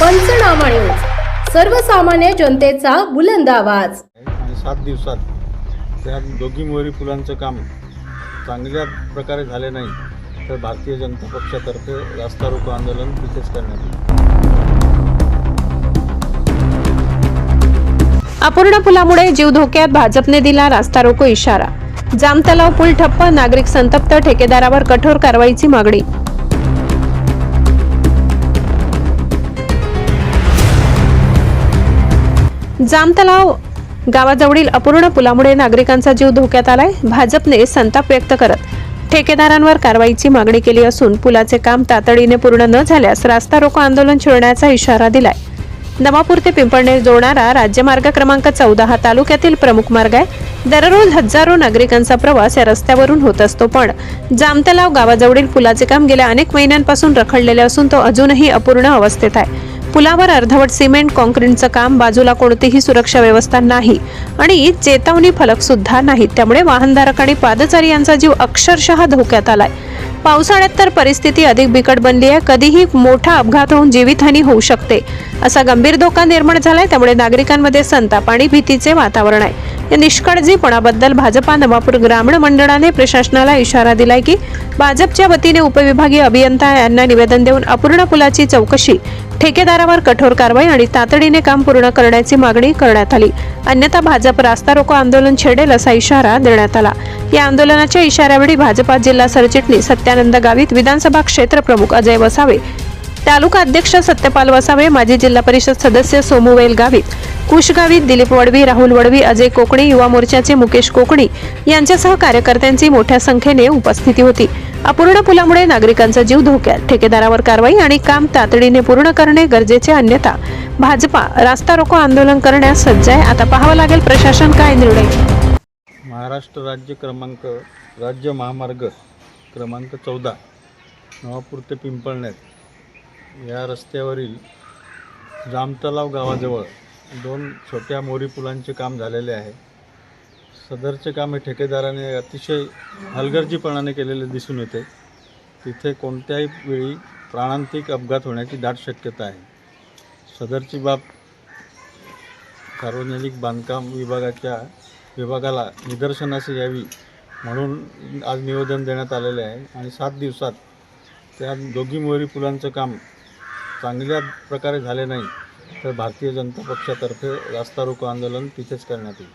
पंचनामा न्यूज सर्वसामान्य जनतेचा बुलंद आवाज. आणि सात दिवसात त्या दोघी मोहरी पुलांचं काम चांगल्या प्रकारे झाले नाही तर भारतीय जनता पक्षातर्फे रास्ता रोको आंदोलन तिथेच करण्यात येईल. अपूर्ण पुलामुळे जीव धोक्यात भाजपने दिला रास्ता रोको इशारा. जामतलाव पूल ठप्प नागरिक संतप्त ठेकेदारावर कठोर कारवाईची मागणी. जामतलाव गावाजवळील अपूर्ण पुलामुळे नागरिकांचा जीव धोक्यात आलाय. भाजपने संताप व्यक्त करत ठेकेदारांवर कारवाईची मागणी केली असून पुलाचे काम तातडीने पूर्ण न झाल्यास रास्ता रोको आंदोलन छेडण्याचा इशारा दिलाय. नवापूर ते पिंपळनेर जोडणारा राज्यमार्ग क्रमांक चौदा हा तालुक्यातील प्रमुख मार्ग आहे. दररोज हजारो नागरिकांचा प्रवास या रस्त्यावरून होत असतो पण जामतलाव गावाजवळील पुलाचे काम गेल्या अनेक महिन्यांपासून रखडलेले असून तो अजूनही अपूर्ण अवस्थेत आहे. पुलावर अर्धवट सिमेंट कॉन्क्रीटचं काम बाजूला कोणतीही सुरक्षा व्यवस्था नाही आणि चेतावणी फलक सुद्धा नाहीत. त्यामुळे वाहनधारक आणि पादचारी यांचा जीव अक्षरशः धोक्यात आलाय. पावसाळ्यात तर परिस्थिती अधिक बिकट बनली आहे. कधीही मोठा अपघात होऊन जीवितहानी होऊ शकते. असा गंभीर धोका निर्माण झालाय. त्यामुळे नागरिकांमध्ये संताप आणि भीतीचे वातावरण आहे. या निष्काळजीपणाबद्दल भाजपा नवापूर ग्रामीण मंडळाने प्रशासनाला इशारा दिलाय की भाजपच्या वतीने उपविभागीय अभियंता यांना निवेदन देऊन अपूर्ण पुलाची चौकशी ठेकेदारावर कठोर कारवाई आणि तातडीने काम पूर्ण करण्याची मागणी करण्यात आली. अन्यथा भाजप रास्ता रोको आंदोलन छेडेल असा इशारा देण्यात आला. या आंदोलनाच्या इशाऱ्यावेळी भाजपा जिल्हा सरचिटणीस सत्यानंद गावित विधानसभा क्षेत्र प्रमुख अजय वसावे तालुका अध्यक्ष सत्यपाल वसावे माजी जिल्हा परिषद सदस्य सोमुवेल गावित कुशगावी दिलीप वडवी राहुल वडवी अजय कोकणी युवा मोर्चाचे मुकेश कोकणी यांच्यासह कार्यकर्त्यांची मोठ्या संख्येने उपस्थिती होती. अपूर्ण पुलामुळे नागरिकांचा जीव धोक्यात. ठेकेदारावर कारवाई आणि काम तातडीने पूर्ण करणे गरजेचे अन्यथा भाजपा रास्ता रोको आंदोलन करण्यास सज्ज आहे. आता पाहावं लागेल प्रशासन काय निर्णय. महाराष्ट्र राज्य क्रमांक राज्य महामार्ग क्रमांक चौदा नवापूर ते पिंपळनेर या रस्त्यावरील जामतलाव गावाजवळ दोन छोट्या मोरी पुलांचे काम झालेले आहे. सदरचे काम हे ठेकेदाराने अतिशय हलगर्जीपणाने केलेले दिसून येते. तिथे कोणत्याही वेळी प्राणांतिक अपघात होण्याची दाट शक्यता आहे. सदरची बाब सार्वजनिक बांधकाम विभागाच्या विभागाला निदर्शनास यावी म्हणून आज निवेदन देण्यात आलेले आहे आणि सात दिवसात त्या दोघी मोहरी पुलांचं काम चांगल्या प्रकारे झाले नाही. तर भारतीय जनता पक्षातर्फे रास्ता रोको आंदोलन तिथेच करण्यात येईल.